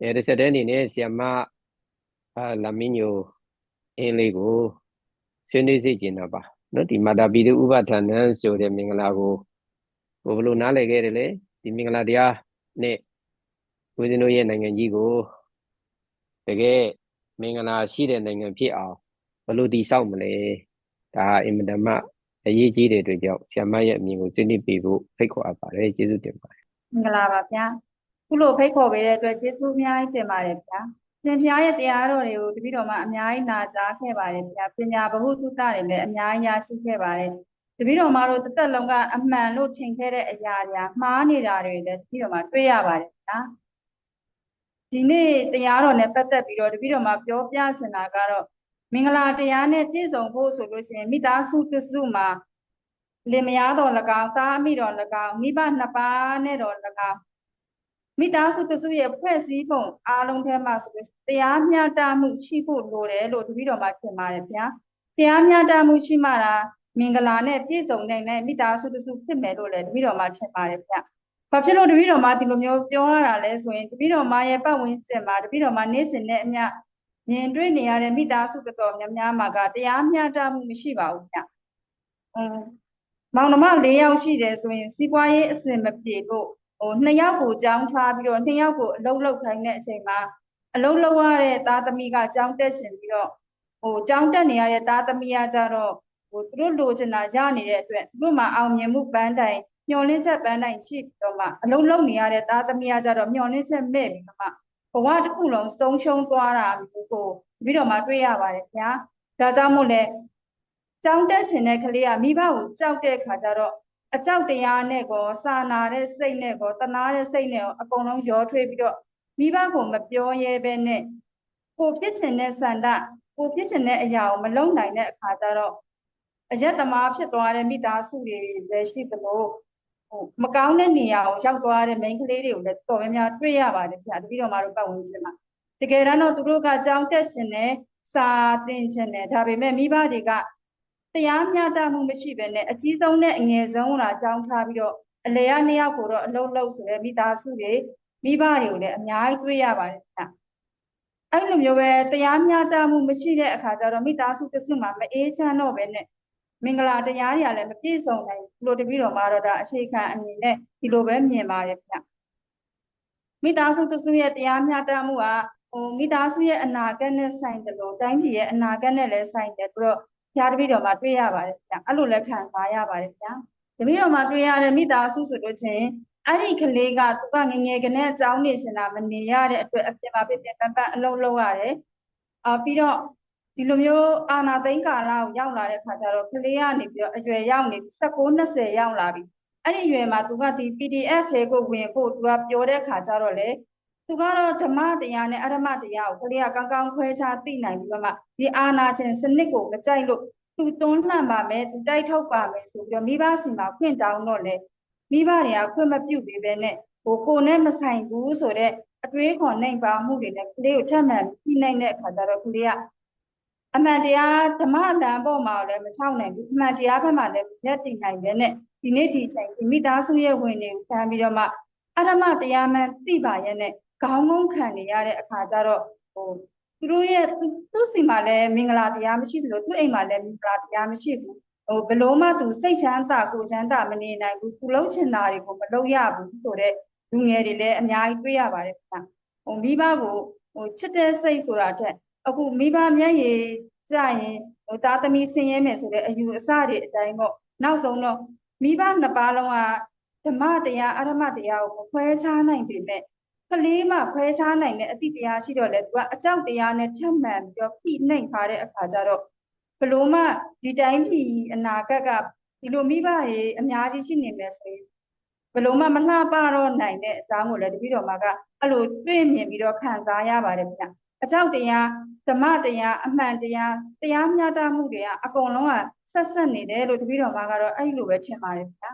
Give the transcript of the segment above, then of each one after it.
အဲတစ်ဆက်တည်းအနေနဲ့ဆီယမအာလာမင်းညိုအင်းလေးကိုဆွေးနွေးစေချင်တာပါနော်ဒီမာတာပီတုဥပဌာဏံဆိုတဲ့မင်္ဂလာကိုဘယ်လိုနားလည်ခဲ့တယ်လဲဒီမင်္ဂလာတရားနဲ့ဦးဇင်းတို့ရဲ့နိုင်ငံကြီးကိုတကယ်မင်္ဂလာရှိတဲ့နိုင်ငံဖြစ်အောင်ဘယ်လိုတည်ဆောက်မလဲဒါအင်မတန်မှအရေးကြီးတဲ့အတွက်ကြောင့်ဆ iam မရဲ့အမြင်ကိုဆွေးနွေးပေးဖို့ဖိတ်ခေါ်အပ်ပါတယ်ကျေးဇူးတင်ပါတယ်မင်္ဂလာပါဗျာ ခုလိုဖိတ်ခေါ်ပေးတဲ့အတွက်ကျေးဇူးအများကြီးတင်ပါတယ်ဗျာရှင်ဖျားရဲ့တရားတော်တွေကိုတပည့်တော်မှအများကြီးနာကြားခဲ့ပါတယ်ဗျာပညာဗဟုသုတတွေလည်းအများကြီးရရှိခဲ့ပါတယ်တပည့်တော်မတို့တစ်သက်လုံးကအမှန်လို့ထင်ခဲ့တဲ့အရာတွေမှားနေတာတွေလည်းတပည့်တော်မှတွေ့ရပါတယ်ဗျာဒီနေ့တရားတော်နဲ့ပတ်သက်ပြီးတော့တပည့်တော်မှပြောပြချင်တာကတော့မင်္ဂလာတရားနဲ့ပြည့်စုံဖို့ဆိုလို့ရှိရင်မိသားစုတစုမှာလင်မယားတော်၎င်းသားအမိတော်၎င်းမိဘနှစ်ပါးနဲ့တော်၎င်း မိသားစုတစုရဲ့ဖွဲ့စည်းပုံအားလုံးထဲမှာဆိုလို့တရားမျှတမှုရှိဖို့လိုတယ်လို့တပည့်တော်မှထင်ပါတယ်ဗျာတရားမျှတမှုရှိမှသာမင်္ဂလာနဲ့ပြည့်စုံနိုင်တဲ့မိသားစုတစုဖြစ်မယ်လို့လည်းတပည့်တော်မှထင်ပါတယ်ဗျာဘာဖြစ်လို့တပည့်တော်မှဒီလိုမျိုးပြောရတာလဲဆိုရင်တပည့်တော်မှရဲ့ပတ်ဝန်းကျင်မှာတပည့်တော်မှနေ့စဉ်နဲ့အမျှမြင်တွေ့နေရတဲ့မိသားစုတော်တော်များများမှာကတရားမျှတမှုမရှိပါဘူးဗျ။အင်းမောင်နှမ၄ယောက်ရှိတယ်ဆိုရင်စီးပွားရေးအဆင်မပြေလို့ ဟိုနှစ်ယောက်ကိုကြောင်းထားပြီးတော့နှစ်ယောက်ကိုအလုံးလောက်ခိုင်းတဲ့အချိန်မှာအလုံးလောက်ရတဲ့သားသမီးကကြောင်းတက်ရှင်ပြီးတော့ဟိုကြောင်းတက်နေရတဲ့သားသမီးကကြတော့ဟိုသူတို့လိုချင်တာရနေတဲ့အတွက်သူတို့မှာအောင်မြင်မှုပန်းတိုင်မျောလင်းချက်ပန်းတိုင်ရှိပြီးတော့မှအလုံးလုံးနေရတဲ့သားသမီးကကြတော့မျောလင်းချက်မဲ့ပြီးတော့မှဘဝတစ်ခုလုံးဆုံးရှုံးသွားတာမျိုးကိုပြီးတော့မှတွေ့ရပါတယ်ဗျာဒါကြောင့်မို့လဲကြောင်းတက်ချင်တဲ့ကလေးကမိဘကိုကြောက်တဲ့ခါကျတော့ အကြောက်တရားနဲ့ကောစာနာတဲ့စိတ်နဲ့ကောတနာတဲ့စိတ်နဲ့ကောအကုန်လုံးရောထွေးပြီးတော့မိဘကိုမပြောရဲပဲနဲ့ကိုဖြစ်ချင်တဲ့ဆန္ဒကိုဖြစ်ချင်တဲ့အရာကိုမလုပ်နိုင်တဲ့အခါကျတော့အယက်သမားဖြစ်သွားတဲ့မိသားစုတွေလည်းရှိသလိုဟိုမကောင်းတဲ့နေရာကိုရောက်သွားတဲ့မိန်းကလေးတွေကိုလည်းတော်များများတွေ့ရပါတယ်ဗျာတပည့်တော်မတို့ပတ်ဝန်းကျင်မှာတကယ်တမ်းတော့သူတို့ကကြောင်းတက်ခြင်းနဲ့စာသင်ခြင်းနဲ့ဒါပေမဲ့မိဘတွေက တရားမျှတမှုမရှိဘဲနဲ့အကြီးဆုံးနဲ့အငယ်ဆုံးလာကြောင်းထားပြီးတော့အလေရနှစ်ယောက်ကိုတော့အလုံးလုံးဆိုတဲ့မိသားစုတွေမိဘတွေကိုလည်းအများကြီးတွေ့ရပါတယ်ဗျာအဲ့လိုမျိုးပဲတရားမျှတမှုမရှိတဲ့အခါကျတော့မိသားစုတစ်စုမှာမအေးချမ်းတော့ပဲနဲ့မင်္ဂလာတရားတွေကလည်းမပြည့်စုံနိုင်ဘူးလို့တပည့်တော်မှာတော့ဒါအခြေခံအမြင်နဲ့ဒီလိုပဲမြင်ပါတယ်ဗျမိသားစုတစ်စုရဲ့တရားမျှတမှုကဟိုမိသားစုရဲ့အနာဂတ်နဲ့ဆိုင်တယ်လို့တိုင်းပြည်ရဲ့အနာဂတ်နဲ့လည်းဆိုင်တယ်ပြီးတော့ ဘုရားတပည့်တော်မှာတွေ့ရပါတယ်ဗျအဲ့လိုလည်းခံစားရပါတယ်ဗျတပည့်တော်မှာတွေ့ရတဲ့မိသားစုဆိုလို့ချင်းအဲ့ဒီကလေးကသူကငငယ်ကနဲ့အကြောင်းနေရှင်တာမနေရတဲ့အတွက်အပြင်မှာပြပြပန်းပန်းအလုံးလုံးရတယ်အာပြီးတော့ဒီလိုမျိုးအာနာသိန်းကာလကိုရောက်လာတဲ့ခါကျတော့ကလေးကနေပြီးတော့အရွယ်ရောက်နေ19 20ရောက်လာပြီအဲ့ဒီအရွယ်မှာသူကဒီ PDF ထဲကိုဝင်ဖို့သူကပြောတဲ့ခါကျတော့လေ သူကတော့ဓမ္မတရားနဲ့အရမတရားကိုကလေးကကောင်းကောင်းခွဲခြားသိနိုင်ပြီးတော့မှဒီအာနာခြင်းစနစ်ကိုမကြိုက်လို့သူတွန်းလှန်ပါမယ်သူတိုက်ထုတ်ပါမယ်ဆိုပြီးတော့မိဘစီမှာခွင့်တောင်းတော့လေမိဘတွေကခွင့်မပြုပေးဘဲနဲ့ဟိုကိုနဲ့မဆိုင်ဘူးဆိုတော့အတွေးခေါ်နိုင်ပါမှုတွေနဲ့ကလေးကိုထပ်မံပြီးနိုင်တဲ့အခါကျတော့ကလေးကအမှန်တရားဓမ္မအလံပေါ်မှာလည်းမချောက်နိုင်ဘူးအမှန်တရားဘက်မှာလည်းလက်တည်နိုင်ပဲနဲ့ဒီနေ့ဒီချိန်ဒီမိသားစုရဲ့ဝင်တွေကိုခံပြီးတော့မှအရမတရားမှန်သိပါရဲ့နဲ့ ခေါင်းငုံခံနေရတဲ့အခါကျတော့ဟိုသူတို့ရဲ့သူ့စီမှာလည်းမင်္ဂလာတရားမရှိသလိုသူ့အိမ်မှာလည်းမင်္ဂလာတရားမရှိဘူးဟိုဘလို့မှသူစိတ်ချမ်းသာကိုချမ်းသာမနေနိုင်ဘူးသူလုံးချင်တာတွေကိုမလုပ်ရဘူးဆိုတော့လူငယ်တွေလည်းအများကြီးတွေ့ရပါတယ်ခင်ဗျဟိုမိဘကိုဟိုချစ်တဲ့စိတ်ဆိုတာတက်အခုမိဘမျက်ရည်ကြရင်ဟိုသားသမီးဆင်းရဲမယ်ဆိုတဲ့အယူအဆတွေအတိုင်းပေါ့နောက်ဆုံးတော့မိဘနှစ်ပါးလုံးကဓမ္မတရားအရမတရားကိုခွဲခြားနိုင်ပေမဲ့ ကလေးမှခွဲခြားနိုင်တဲ့အတိတရားရှိတော့လေသူကအကြောက်တရားနဲ့ထပ်မှန်ပြီးတော့ဖိနှိပ်ထားတဲ့အခါကျတော့ဘလို့မှဒီတိုင်းဒီအနာဂတ်ကဒီလိုမိဘရေအများကြီးရှိနေမယ်ဆိုရင်ဘလို့မှမလှပတော့နိုင်တဲ့အကြောင်းကိုလည်းတပည့်တော်မှာကအဲ့လိုတွေ့မြင်ပြီးတော့ခံစားရပါတယ်ဗျအကြောက်တရားဓမ္မတရားအမှန်တရားတရားမျှတမှုတွေကအကုန်လုံးကဆက်ဆက်နေတယ်လို့တပည့်တော်မှာကတော့အဲ့လိုပဲထင်ပါတယ်ဗျ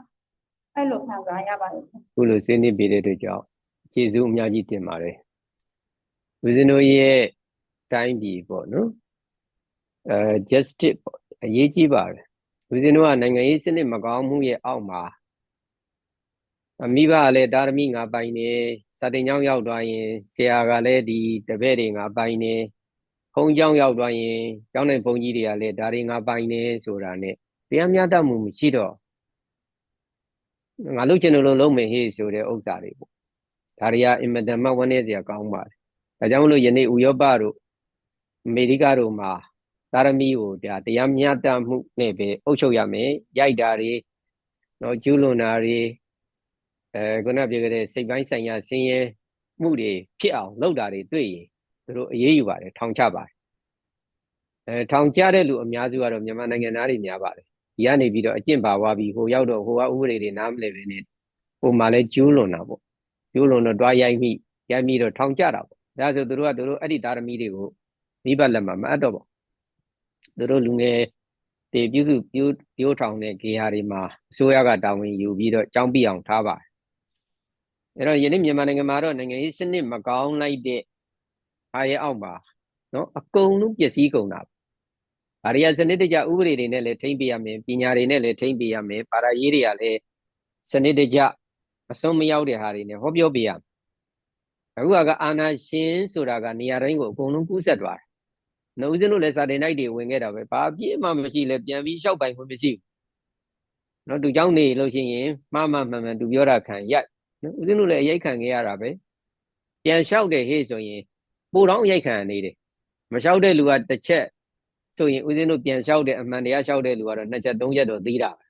အဲ့လိုခံစားရပါတယ်ခုလိုဆွေးနွေးပေးတဲ့အတွက်ကြောင့် ကျေးဇူးအများကြီးတင်ပါတယ်ဦးဇင်းတို့ရဲ့တိုင်းပြည်ပေါ့နော်အဲ justice ပေါ့အရေးကြီးပါတယ်ဦးဇင်းတို့ကနိုင်ငံရေးစနစ်မကောင်းမှုရဲ့အောက်မှာမိဘကလည်းတာရမီငါပိုင်နေစာတင်ကျောင်းရောက်သွားရင်ဆရာကလည်းဒီတပည့်တွေငါပိုင်နေဘုန်းကျောင်းရောက်သွားရင်ကျောင်းနိုင်ဘုန်းကြီးတွေကလည်းဒါတွေငါပိုင်နေဆိုတာ ਨੇ တရားမျှတမှုမရှိတော့ငါလုပ်ချင်လို့လုပ်မယ်ဟေ့ဆိုတဲ့ဥစ္စာတွေပေါ့ ဒါတွေကအင်မတန်မှဝန်းနေစရာကောင်းပါတယ်ဒါကြောင့်မလို့ယနေ့ဥရောပတို့အမေရိကတို့မှာသာရမီကိုဒါတရားမျှတမှုနဲ့ပဲအုပ်ချုပ်ရမယ်ရိုက်တာတွေနော်ကျူးလွန်တာတွေအဲခုနပြောခဲ့တဲ့စိတ်ပိုင်းဆိုင်ရာဆင်းရဲမှုတွေဖြစ်အောင်လုပ်တာတွေတွေ့ရင်သူတို့အေးအေးယူပါတယ်ထောင်ချပါတယ်အဲထောင်ချတဲ့လူအများစုကတော့မြန်မာနိုင်ငံသားတွေများပါတယ်ဒီကနေပြီးတော့အကျင့်ပါသွားပြီးဟိုရောက်တော့ဟိုကဥပဒေတွေနားမလည်ပဲနဲ့ဟိုမှာလဲကျူးလွန်တာပေါ့ ကျူးလွန်တော့တွားရိုက်မိရိုက်မိတော့ထောင်ချတာပေါ့ဒါဆိုသူတို့ကသူတို့အဲ့ဒီသားသမီးတွေကိုမိဘလက်မှာမအပ်တော့ပေါ့သူတို့လူငယ်တွေပြုစုပြိုးပြိုးထောင်တဲ့ဂေဟာတွေမှာအစိုးရကတာဝန်ယူပြီးတော့ကြောင်းပြအောင်ထားပါတယ်အဲ့တော့ယနေ့မြန်မာနိုင်ငံမှာတော့နိုင်ငံရေးစနစ်မကောင်းလိုက်တဲ့အားရအောက်ပါနော်အကုန်လုံးပျက်စီးကုန်တာ။ဒါတွေကစနစ်တကျဥပဒေတွေနဲ့လည်းထိမ့်ပေးရမယ်ပညာတွေနဲ့လည်းထိမ့်ပေးရမယ်ပါရာရေးတွေကလည်းစနစ်တကျ အဆုံးမရောက်တဲ့ဟာတွေနဲ့ဟောပြောပေးရမယ်။အခုကအာနာရှင်ဆိုတာကနေရာတိုင်းကိုအကုန်လုံးကူးဆက်သွားတယ်။နှုတ်စင်းတို့လည်းစာတင်နိုင်တွေဝင်ခဲ့တာပဲ။ဘာပြည့်မှမရှိလဲပြန်ပြီးလျှောက်ပိုင်ခွင့်မရှိဘူး။နော်သူเจ้าနေလို့ရှိရင်မှားမှမှန်မှန်သူပြောတာခံရိုက်နော်ဦးဇင်းတို့လည်းအရိုက်ခံခဲ့ရတာပဲ။ပြန်လျှောက်တယ်ဟေ့ဆိုရင်ပိုတော့ရိုက်ခံနေတယ်။မလျှောက်တဲ့လူကတစ်ချက်ဆိုရင်ဦးဇင်းတို့ပြန်လျှောက်တဲ့အမှန်တရားလျှောက်တဲ့လူကတော့နှစ်ချက်သုံးချက်တော့သိတာပဲ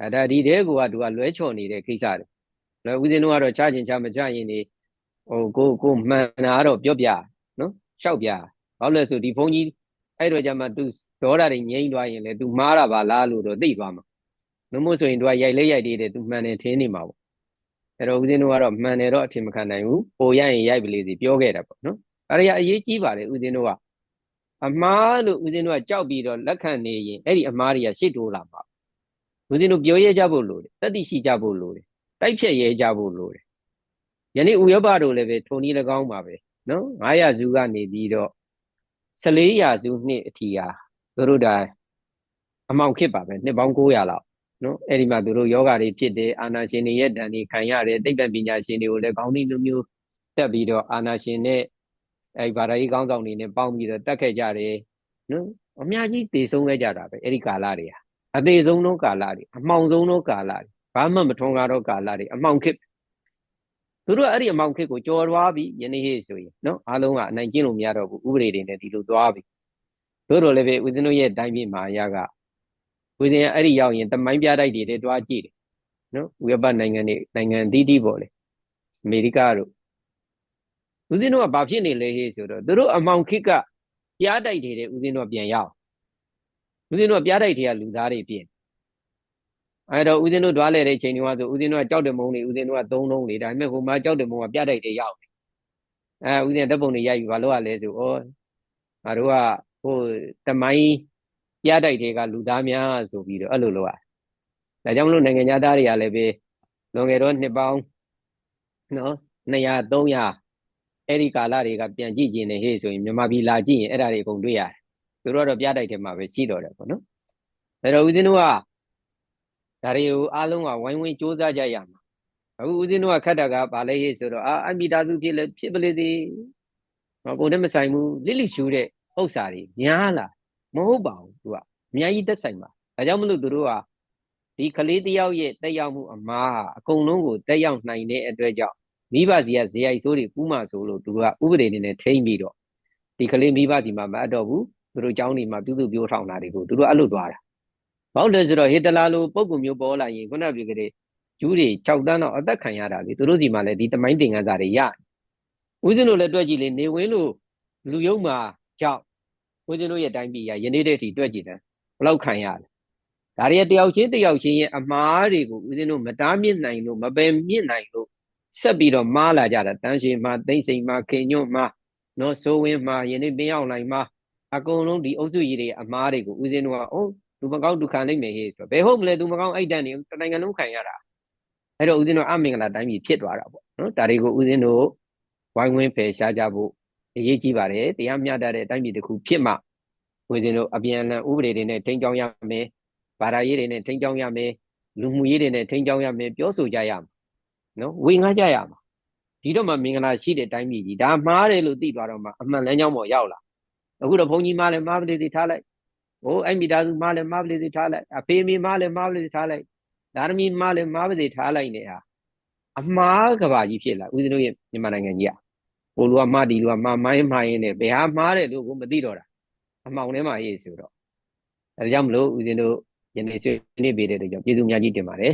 အဲဒါဒီတဲကိုကသူကလွဲချော်နေတဲ့ကိစ္စတွေလွယ်ဦးဇင်းတို့ကတော့ချခြင်းချမချရင်နေဟိုကိုကိုမှန်တာတော့ပြောပြနော်လျှောက်ပြဘာလို့လဲဆိုဒီဘုန်းကြီးအဲ့တော့ကြမှာ तू ဒေါတာတွေငြိမ့်သွားရင်လေ तू မားတာပါလားလို့တော့သိသွားမှာနှမို့ဆိုရင် तू ကရိုက်လဲရိုက်သေးတယ် तू မှန်တယ်ထင်နေမှာပေါ့အဲ့တော့ဦးဇင်းတို့ကတော့မှန်တယ်တော့အထင်မခံနိုင်ဘူးပိုရရင်ရိုက်ပလေးစီပြောခဲ့တာပေါ့နော်အဲ့ဒါရအရေးကြီးပါတယ်ဦးဇင်းတို့ကအမားလို့ဦးဇင်းတို့ကကြောက်ပြီးတော့လက်ခံနေရင်အဲ့ဒီအမားတွေကရှေ့တိုးလာမှာ ဦးဇင်းတို့ပြောရဲကြဖို့လိုတယ်တတိရှိကြဖို့လိုတယ်တိုက်ဖြတ်ရဲကြဖို့လိုတယ်ယနေ့ဥရောပတို့လည်းပဲထုံနည်း၎င်းပါပဲနော်900စုကနေပြီးတော့14ရာစုနှစ်အထိဟာသူတို့ဒါအမောင်ခစ်ပါပဲနှစ်ပေါင်း900လောက်နော်အဲ့ဒီမှာသူတို့ယောဂတွေဖြစ်တယ်အာနာရှင်တွေရဲ့တန်တွေခံရတယ်သိပ္ပံပညာရှင်တွေကိုလည်းခေါင်းနှီးလိုမျိုးတက်ပြီးတော့အာနာရှင်နဲ့အဲ့ဗာရာကြီးကောင်းဆောင်တွေနဲ့ပေါင်းပြီးတော့တက်ခဲ့ကြတယ်နော်အများကြီးတည်ဆုံးခဲ့ကြတာပဲအဲ့ဒီကာလတွေဟာ အသေးဆုံးသောကာလတွေအမှောင်ဆုံးသောကာလတွေဘာမှမထွန်းကားသောကာလတွေအမှောင်ခေတ်သူတို့အဲ့ဒီအမှောင်ခေတ်ကိုကြော်သွားပြီယနေ့ဟေ့ဆိုရင်နော်အားလုံးကအနိုင်ကျင့်လို့မရတော့ဘူးဥပဒေတွေနဲ့ဒီလိုသွားပြီတို့တော့လည်းပဲဦးဇင်းတို့ရဲ့တိုင်းပြည်မှာအရာကဦးဇင်းအဲ့ဒီရောက်ရင်တမိုင်းပြတိုက်တွေတွားကြည့်တယ်နော်ဥရောပနိုင်ငံတွေနိုင်ငံအသီးသီးပေါ့လေအမေရိကတို့ဦးဇင်းတို့ကဘာဖြစ်နေလဲဟေ့ဆိုတော့သူတို့အမောင်ခစ်ကပြားတိုက်တွေတဲ့ဦးဇင်းတို့ပြန်ရအောင် ဦးဇင်းတို့ကပြားတိုက်တွေကလူသားတွေပြင်အဲ့တော့ဦးဇင်းတို့ဓွားလဲတဲ့ချိန်တုန်းကဆိုဦးဇင်းတို့ကကြောက်တယ်မုံနေဦးဇင်းတို့ကသုံးလုံးနေဒါပေမဲ့ဟိုမှာကြောက်တယ်မုံကပြားတိုက်တွေရောက်အဲဦးဇင်းတပ်ပုံတွေရိုက်ပြီးဘာလို့ ਆ လဲဆိုဩငါတို့ကဟိုတမိုင်းပြားတိုက်တွေကလူသားများဆိုပြီးတော့အဲ့လိုလုပ်ရဒါကြောင့်မလို့နိုင်ငံသားတွေကလည်းပဲလွန်ခဲ့တော့နှစ်ပေါင်းနော်200 300အဲ့ဒီကာလတွေကပြန်ကြည့်ကျင်နေဟေ့ဆိုရင်မြန်မာပြည်လာကြည့်ရင်အဲ့ဒါတွေအကုန်တွေ့ရတယ် သူတို့ကတော့ပြတိုက်ထဲမှာပဲရှိတော့တယ်ပေါ့နော်အဲ့တော့ဦးဇင်းတို့ကဒါတွေကိုအားလုံးကဝိုင်းဝန်းစူးစမ်းကြရမှာအခုဦးဇင်းတို့ကခတ်တာကဘာလဲဟေ့ဆိုတော့အာအမိသားစုဖြစ်လဲဖြစ်ပလေသေးဟောကိုယ်နဲ့မဆိုင်ဘူးလိလိရှူတဲ့ဥစ္စာတွေများလားမဟုတ်ပါဘူးသူကအများကြီးတက်ဆိုင်ပါဒါကြောင့်မလို့သူတို့ကဒီကလေးတယောက်ရဲ့တက်ရောက်မှုအမားဟာအကုန်လုံးကိုတက်ရောက်နိုင်တဲ့အတွက်ကြောင့်မိဘစီကဇေယိုက်ဆိုးတွေကူးမှဆိုလို့သူကဥပဒေနေနဲ့ထိမ့်ပြီးတော့ဒီကလေးမိဘစီမှာမအပ်တော့ဘူး သူတို့เจ้าနေမှာပြုစုပြောထောင်တာတွေကိုသူတို့အဲ့လိုသွားတာဘာလို့လဲဆိုတော့ဟေတလာလိုပုံကူမျိုးပေါ်လာရင်ခုနပြောကြတဲ့ဂျူးတွေ6တန်းတော့အသက်ခံရတာလေသူတို့စီမှာလည်းဒီတမိုင်းတင်ကန်းစာတွေရဦးဇင်းတို့လည်းတွက်ကြည့်လေနေဝင်းလို့လူယုံမှာကြောက်ဦးဇင်းတို့ရဲ့တိုင်းပြည်ရယနေ့တည်းအထိတွက်ကြည့်တယ်ဘလောက်ခံရလဲဒါတွေတယောက်ချင်းတယောက်ချင်းရဲ့အမားတွေကိုဦးဇင်းတို့မတားမြစ်နိုင်လို့မပယ်မြစ်နိုင်လို့ဆက်ပြီးတော့မားလာကြတာတန်းရှင်မှာသိမ့်စိန်မှာခင်ညွန့်မှာနော်စိုးဝင်းမှာယနေ့ပင်အောင်နိုင်မှာ အကုန်လုံးဒီအုပ်စုကြီးတွေအမားတွေကိုဦးဇင်းတို့ကအိုးလူမကောင်းဒုက္ခနိုင်မယ်ဟေ့ဆိုတော့ဘယ်ဟုတ်မလဲသူမကောင်းအဲ့တန်းနေတနိုင်ငံလုံးခံရတာအဲ့တော့ဦးဇင်းတို့အမင်္ဂလာတိုင်းပြည်ဖြစ်သွားတာပေါ့နော်ဒါတွေကိုဦးဇင်းတို့ဝိုင်းဝန်းဖယ်ရှားကြဖို့အရေးကြီးပါတယ်တရားမျှတတဲ့တိုင်းပြည်တစ်ခုဖြစ်မှဦးဇင်းတို့အပြန်အလှန်ဥပဒေတွေနဲ့ထိန်းကျောင်းရမယ်ဘာသာရေးတွေနဲ့ထိန်းကျောင်းရမယ်လူမှုရေးတွေနဲ့ထိန်းကျောင်းရမယ်ပြောဆိုကြရမယ်နော်ဝေငှကြရမှာဒီတော့မှမင်္ဂလာရှိတဲ့တိုင်းပြည်ကြီးဒါမှားတယ်လို့သိသွားတော့မှအမှန်လမ်းကြောင်းပေါ်ရောက်လာ အခုတော့ဘုန်းကြီးမှားလဲမှားပလေသေးထားလိုက်ဟိုအဲ့မိသားစုမှားလဲမှားပလေသေးထားလိုက်အဖေမေမှားလဲမှားပလေသေးထားလိုက်ဒါရမီမှားလဲမှားပလေထားလိုက်နေတာအမှားကဘာကြီးဖြစ်လာဦးဇင်းတို့ရဲ့မြန်မာနိုင်ငံကြီးอ่ะဟိုလူကမှားဒီလူကမှားမိုင်းမှားရင်းနဲ့ဘယ်ဟာမှားတယ်လို့ကိုမသိတော့တာအမှောင်ထဲမှာရေးဆိုတော့ဒါကြောင့်မလို့ဦးဇင်းတို့ယနေ့ဆွေးနွေးပေးတဲ့အတွက်ကြောင့်ကျေးဇူးအများကြီးတင်ပါတယ်